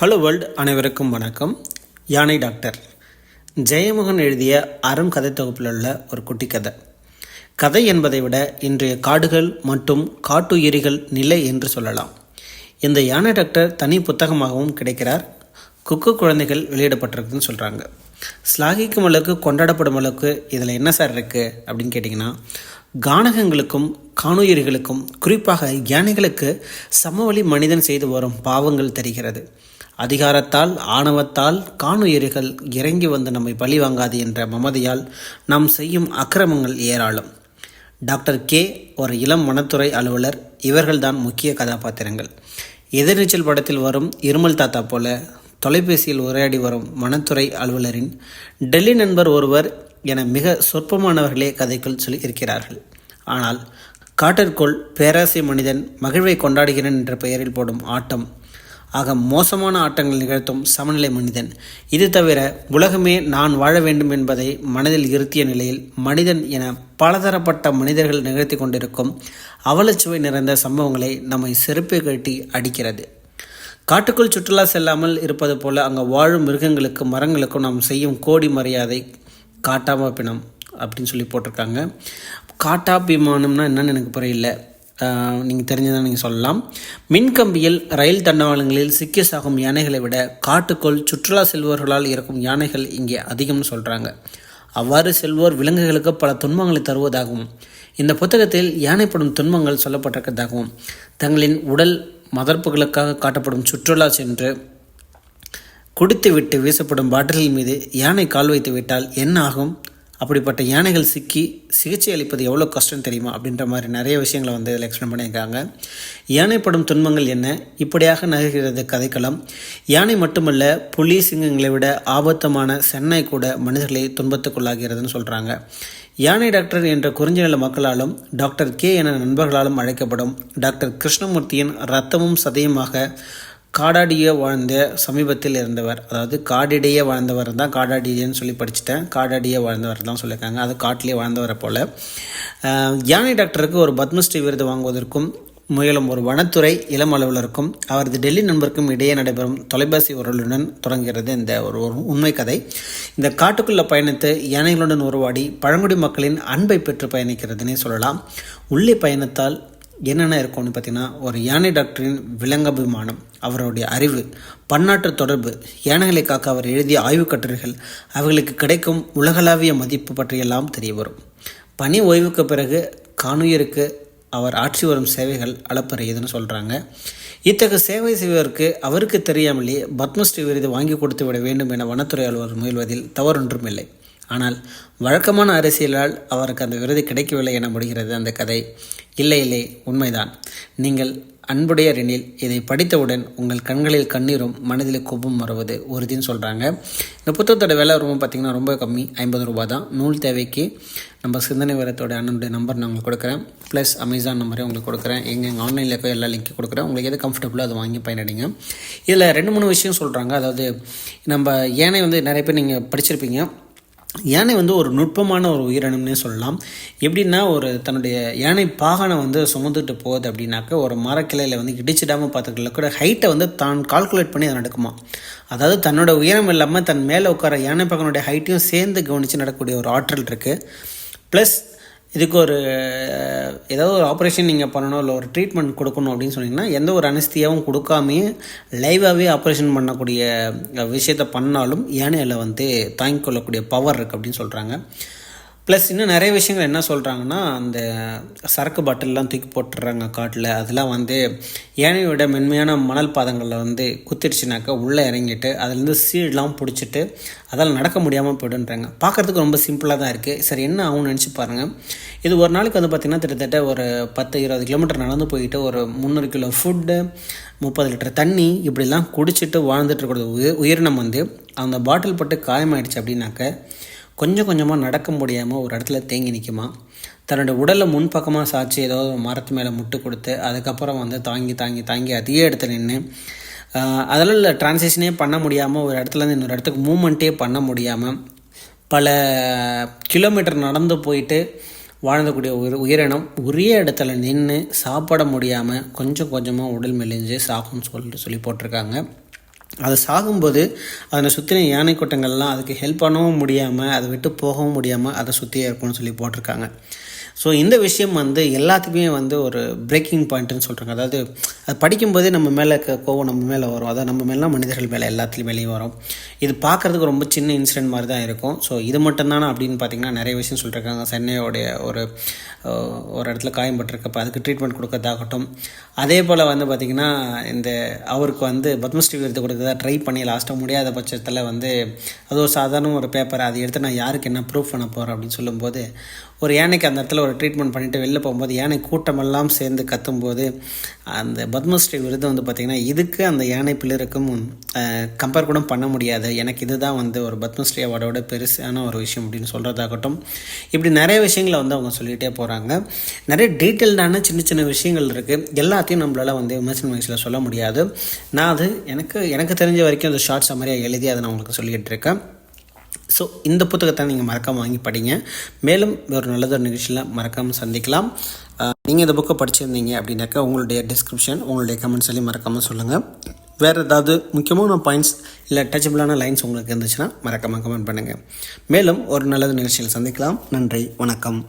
Hello world அனைவருக்கும் வணக்கம். யானை டாக்டர். ஜெயமோகன் எழுதிய அறம் கதை தொகுப்பில் உள்ள ஒரு குட்டி கதை. கதை என்பதை விட இன்றைய காடுகள் மற்றும் காட்டுயிரிகள் நிலை என்று சொல்லலாம். இந்த யானை டாக்டர் தனி புத்தகமாகவும் கிடைக்கிறார். குக்கு குழந்தைகள் வெளியிடப்பட்டிருக்குன்னு சொல்கிறாங்க ஸ்லாகிக்கும் அளவுக்கு கொண்டாடப்படும் அளவுக்கு இதில் என்ன சார் இருக்குது அப்படின்னு கேட்டிங்கன்னா கானகங்களுக்கும் காணுயிர்களுக்கும் குறிப்பாக யானைகளுக்கு சமவெளி மனிதன் செய்து வரும் பாவங்கள் தெரிகிறது. அதிகாரத்தால் ஆணவத்தால் காணுயிர்கள் இறங்கி வந்து நம்மை பழி வாங்காது என்ற மமதையால் நாம் செய்யும் அக்கிரமங்கள் ஏராளம். Doctor K. ஒரு இளம் வனத்துறை அலுவலர். இவர்கள்தான் முக்கிய கதாபாத்திரங்கள். எதிர்நீச்சல் படத்தில் வரும் இருமல் தாத்தா போல தொலைபேசியில் உரையாடி வரும் வனத்துறை அலுவலரின் டெல்லி நண்பர் ஒருவர் என மிக சொற்பமானவர்களே கதைக்குள் சொல்லி இருக்கிறார்கள் ஆனால் காட்டிற்குள் பேராசை மனிதன் மகிழ்வை கொண்டாடுகிறேன் என்ற பெயரில் போடும் ஆட்டம் ஆக மோசமான ஆட்டங்கள் நிகழ்த்தும் சமநிலை மனிதன். இது தவிர உலகமே நான் வாழ வேண்டும் என்பதை மனதில் இருத்திய நிலையில் மனிதன் என பலதரப்பட்ட மனிதர்கள் நிகழ்த்தி கொண்டிருக்கும் அவலச்சுவை நிறைந்த சம்பவங்களை நம்மை செருப்பை கட்டி அடிக்கிறது. காட்டுக்குள் சுற்றுலா செல்லாமல் இருப்பது போல அங்கே வாழும் மிருகங்களுக்கும் மரங்களுக்கும் நாம் செய்யும் கோடி மரியாதை காட்டாம பிணம் அப்படின்னு சொல்லி போட்டிருக்காங்க. காட்டாபிமானம்னா என்னன்னு எனக்கு புரியல. நீங்கள் தெரிஞ்சதை நீங்கள் சொல்லலாம். மின்கம்பியில் ரயில் தண்டவாளங்களில் சிக்கி சாகும் யானைகளை விட காட்டுக்குள் சுற்றுலா செல்வர்களால் இருக்கும் யானைகள் இங்கே அதிகம்னு சொல்கிறாங்க அவ்வாறு செல்வோர் விலங்குகளுக்கு பல துன்பங்களை தருவதாகவும் இந்த புத்தகத்தில் யானைப்படும் துன்பங்கள் சொல்லப்பட்டிருக்கிறதாகவும் தங்களின் உடல் மதர்ப்புகளுக்காக காட்டப்படும் சுற்றுலா சென்று குடித்துவிட்டு வீசப்படும் பாட்டில்கள் மீது யானை கால் வைத்து விட்டால் என்ன ஆகும்? அப்படிப்பட்ட யானைகள் சிக்கி சிகிச்சை அளிப்பது எவ்வளோ கஷ்டம் தெரியுமா அப்படின்ற மாதிரி நிறைய விஷயங்களை வந்து இதில் எக்ஸ்பிளைன் பண்ணியிருக்காங்க. யானைப்படும் துன்பங்கள் என்ன? இப்படியாக நகர்கிறது கதைக்களம். யானை மட்டுமல்ல புலி சிங்கங்களை விட ஆபத்தமான சென்னை கூட மனிதர்களை துன்பத்துக்குள்ளாகிறதுன்னு சொல்கிறாங்க யானை டாக்டர் என்ற குறிஞ்சி மக்களாலும் டாக்டர் கே என நண்பர்களாலும் அழைக்கப்படும் டாக்டர் கிருஷ்ணமூர்த்தியின் ரத்தமும் சதையுமாக காடாடிய வாழ்ந்த சமீபத்தில் இருந்தவர் அதாவது காடிடையே வாழ்ந்தவர் தான் காடாடியன்னு சொல்லி படிச்சுட்டேன். காடாடியே வாழ்ந்தவர் தான் சொல்லியிருக்காங்க. அது காட்டிலே வாழ்ந்தவரை போல். யானை டாக்டருக்கு ஒரு பத்மஸ்ரீ விருது வாங்குவதற்கும் முயலும் ஒரு வனத்துறை இளம் அலுவலருக்கும் அவரது டெல்லி நண்பருக்கும் இடையே நடைபெறும் தொலைபேசி உரலுடன் தொடங்குகிறது இந்த ஒரு ஒரு உண்மை கதை. இந்த காட்டுக்குள்ளே பயணித்து யானைகளுடன் உருவாடி பழங்குடி மக்களின் அன்பை பெற்று பயணிக்கிறதுனே சொல்லலாம். உள்ளே பயணத்தால் என்னென்ன இருக்கும்னு பார்த்திங்கன்னா ஒரு யானை டாக்டரின் விலங்கபிமானம் அவருடைய அறிவு பன்னாட்டு தொடர்பு யானைகளை காக்க அவர் எழுதிய ஆய்வுக் கட்டுரைகள் அவர்களுக்கு கிடைக்கும் உலகளாவிய மதிப்பு பற்றியெல்லாம் தெரிய வரும். பணி ஓய்வுக்கு பிறகு காணுயருக்கு அவர் ஆற்றி வரும் சேவைகள் அளப்பறையுதுன்னு சொல்கிறாங்க இத்தகைய சேவை செய்வதற்கு அவருக்கு தெரியாமலேயே பத்மஸ்ரீ விருது வாங்கி கொடுத்து விட வேண்டும் என வனத்துறை அலுவலர் முயல்வதில் தவறொன்றும் இல்லை ஆனால் வழக்கமான அரசியலால் அவருக்கு அந்த விருது கிடைக்கவில்லை என முடிகிறது அந்த கதை. இல்லை இல்லை உண்மைதான். நீங்கள் அன்புடையர் எனில் இதை படித்தவுடன் உங்கள் கண்களில் கண்ணீரும் மனதில் கோபம் வருவது உறுதின்னு சொல்கிறாங்க இந்த புத்தகத்தோட விலை ரொம்ப பார்த்திங்கன்னா ரொம்ப கம்மி ஐம்பது ரூபா தான். நூல் தேவைக்கு நம்ம சிந்தனை விவரத்தோட அண்ணனுடைய நம்பர் நான் உங்களுக்கு கொடுக்குறேன். ப்ளஸ் அமேசான் நம்பரே உங்களுக்கு கொடுக்குறேன். எங்கள் எங்கள் ஆன்லைனில் போய் எல்லா லிங்க் கொடுக்குறேன். உங்களுக்கு எது கம்ஃபர்டபுளோ அதை வாங்கி பயனடிங்க. இதில் ரெண்டு மூணு விஷயம் சொல்கிறாங்க அதாவது நம்ம ஏனை வந்து நிறைய பேர் நீங்கள் படிச்சிருப்பீங்க. யானை வந்து ஒரு நுட்பமான ஒரு உயிரினம்னே சொல்லலாம். எப்படின்னா ஒரு தன்னுடைய யானை பாகனை வந்து சுமந்துட்டு போகுது அப்படின்னாக்க ஒரு மரக்கிளையில் வந்து இடிச்சிடாமல் பார்த்துக்கல கூட ஹைட்டை வந்து தான் கால்குலேட் பண்ணி அதை நடக்குமா? அதாவது தன்னோட உயரம் இல்லாமல் தன் மேலே உட்கார யானை பாகனுடைய ஹைட்டையும் சேர்ந்து கவனித்து நடக்கக்கூடிய ஒரு ஆற்றல் இருக்குது ப்ளஸ் இதுக்கு ஒரு ஏதாவது ஒரு ஆப்ரேஷன் நீங்கள் பண்ணணும் இல்லை ஒரு ட்ரீட்மெண்ட் கொடுக்கணும் அப்படின்னு சொன்னீங்கன்னா எந்த ஒரு அனஸ்தியாவும் கொடுக்காமையே லைவாகவே ஆப்ரேஷன் பண்ணக்கூடிய விஷயத்த பண்ணாலும் யானையில் வந்து தாங்கிக் கொள்ளக்கூடிய பவர் இருக்குது அப்படின்னு சொல்கிறாங்க ப்ளஸ் இன்னும் நிறைய விஷயங்கள் என்ன சொல்கிறாங்கன்னா அந்த சரக்கு பாட்டிலெலாம் தூக்கி போட்டுடுறாங்க காட்டில். அதெல்லாம் வந்து ஏனையோட மென்மையான மணல் பாதங்களில் வந்து குத்திடுச்சுனாக்கா உள்ளே இறங்கிட்டு அதுலேருந்து சீடெலாம் பிடிச்சிட்டு அதால் நடக்க முடியாமல் போய்டுன்றாங்க பார்க்குறதுக்கு ரொம்ப சிம்பிளாக தான் இருக்குது சரி என்ன ஆகும்னு நினச்சி பாருங்கள் இது ஒரு நாளைக்கு வந்து பார்த்திங்கன்னா கிட்டத்தட்ட ஒரு பத்து இருபது கிலோமீட்டர் நடந்து போயிட்டு ஒரு முந்நூறு கிலோ ஃபுட்டு முப்பது லிட்டர் தண்ணி இப்படிலாம் குடிச்சிட்டு வாழ்ந்துட்டு இருக்கிற உயிரினம் வந்து அந்த பாட்டில் பட்டு காயமாயிடுச்சு அப்படின்னாக்க கொஞ்சம் கொஞ்சமாக நடக்க முடியாமல் ஒரு இடத்துல தேங்கி நிற்குமா தன்னோட உடலை முன்பக்கமாக சாய்ச்சி ஏதோ மரத்து மேலே முட்டு கொடுத்து அதுக்கப்புறம் வந்து தாங்கி தாங்கி தாங்கி அதே இடத்துல நின்று அதில் டிரான்சேஷனே பண்ண முடியாமல் ஒரு இடத்துலேருந்து இன்னொரு இடத்துக்கு மூமெண்ட்டே பண்ண முடியாமல் பல கிலோமீட்டர் நடந்து போயிட்டு வாழ்ந்தக்கூடிய உயிர் உயிரினம் உரிய இடத்துல நின்று சாப்பிட முடியாமல் கொஞ்சம் கொஞ்சமாக உடல் மெலிஞ்சு சாகும்னு சொல்லிட்டு சொல்லி போட்டிருக்காங்க. அது சாகும்போது அதனை சுற்றின யானை கூட்டங்கள்லாம் அதுக்கு ஹெல்ப் பண்ணவும் முடியாமல் அதை விட்டு போகவும் முடியாமல் அதை சுற்றியே இருக்கும்னு சொல்லி போட்டிருக்காங்க. ஸோ இந்த விஷயம் வந்து எல்லாத்துக்குமே வந்து ஒரு பிரேக்கிங் பாயிண்ட்டுன்னு சொல்கிறாங்க அதாவது அது படிக்கும்போதே நம்ம மேலே இருக்க கோவம் நம்ம மேலே வரும். அதாவது நம்ம மேலாம் மனிதர்கள் மேலே எல்லாத்துலேயும் மேலேயும் வரும். இது பார்க்குறதுக்கு ரொம்ப சின்ன இன்சிடென்ட் மாதிரி தான் இருக்கும். ஸோ இது மட்டும்தானே அப்படின்னு பார்த்தீங்கன்னா நிறைய விஷயம் சொல்லியிருக்காங்க சென்னையோடைய ஒரு ஒரு இடத்துல காயம்பட்டிருக்கப்ப அதுக்கு ட்ரீட்மெண்ட் கொடுக்கறதாகட்டும். அதே போல் வந்து பார்த்திங்கன்னா இந்த அவருக்கு வந்து பத்மஸ்ரீ விருது கொடுக்கறதா ட்ரை பண்ணி லாஸ்ட்டாக முடியாத பட்சத்தில் வந்து அது ஒரு சாதாரண ஒரு பேப்பர் அதை எடுத்து நான் யாருக்கு என்ன ப்ரூஃப் பண்ண போகிறேன் அப்படின்னு சொல்லும்போது ஒரு யானைக்கு அந்த இடத்துல ஒரு ட்ரீட்மெண்ட் பண்ணிவிட்டு வெளில போகும்போது யானை கூட்டமெல்லாம் சேர்ந்து கத்தும்போது அந்த பத்மஸ்ரீ விருது வந்து பார்த்திங்கன்னா இதுக்கு அந்த யானை பிள்ளைக்கும் கம்பேர் கூட பண்ண முடியாது. எனக்கு இதுதான் வந்து ஒரு பத்மஸ்ரீ அவார்டோட பெருசான ஒரு விஷயம் அப்படின்னு சொல்கிறதாகட்டும் இப்படி நிறைய விஷயங்களை வந்து அவங்க சொல்லிகிட்டே போகிறாங்க நிறைய டீட்டெயில்டான சின்ன சின்ன விஷயங்கள் இருக்குது எல்லாத்தையும் நம்மளால் வந்து விமர்சன வயசில் சொல்ல முடியாது. நான் அது எனக்கு எனக்கு தெரிஞ்ச வரைக்கும் அந்த ஷார்ட் சம்மரியாக எழுதி அதை நான் உங்களுக்கு சொல்லிக்கிட்டு இருக்கேன். ஸோ இந்த புத்தகத்தை நீங்கள் மறக்காமல் வாங்கி படிங்க. மேலும் ஒரு நல்லதொரு நிகழ்ச்சியில் மறக்காமல் சந்திக்கலாம். நீங்கள் இந்த புக்கை படிச்சிருந்தீங்க அப்படின்னாக்கா உங்களுடைய டிஸ்கிரிப்ஷன் உங்களுடைய கமெண்ட்ஸ்லையும் மறக்காமல் சொல்லுங்கள் வேறு ஏதாவது முக்கியமான பாயிண்ட்ஸ் இல்லை டச்சபிளான லைன்ஸ் உங்களுக்கு இருந்துச்சுன்னா மறக்காமல் கமெண்ட் பண்ணுங்கள் மேலும் ஒரு நல்லது நிகழ்ச்சியில் சந்திக்கலாம். நன்றி வணக்கம்.